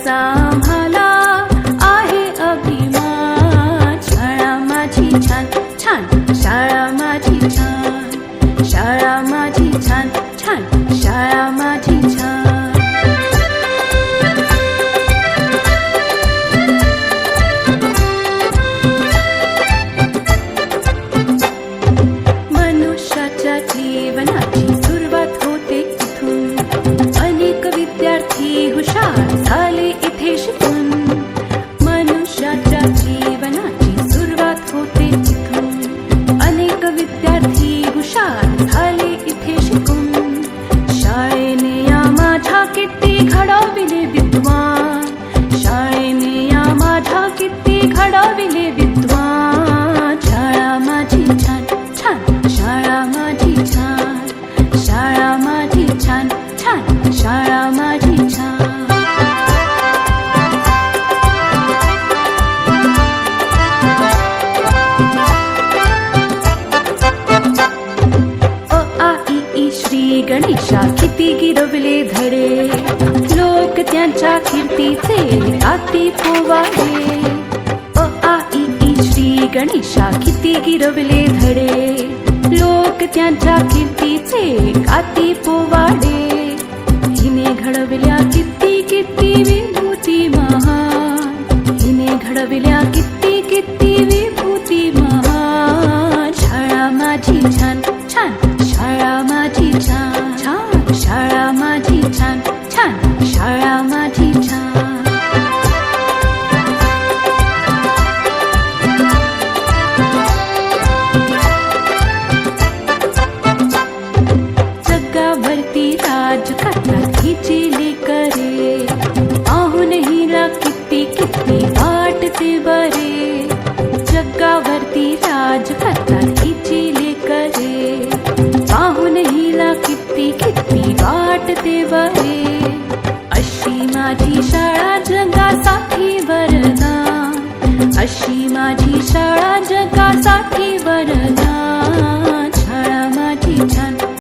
याचा आहे अभिमान. शाळा माझी छान छान. शाळा माझी छान. गिरवले धडे. लोक त्यांच्या कीर्तीचे आती पोवाडे अ आ ई श्री गणेशा किती गिरवले धडे. लोक त्यांच्या कीर्तीचे आती पोवाडे हिने घडविल्या किती करतात करे लेकरे पाहून हिला किती किती वाटते बरे। जगावरती राज करतात हिची लेकरे पाहून हिला किती किती वाटते बरे। अशी माझी शाळा जगासाठी वरदान अशी माझी शाळा जगासाठी वरदान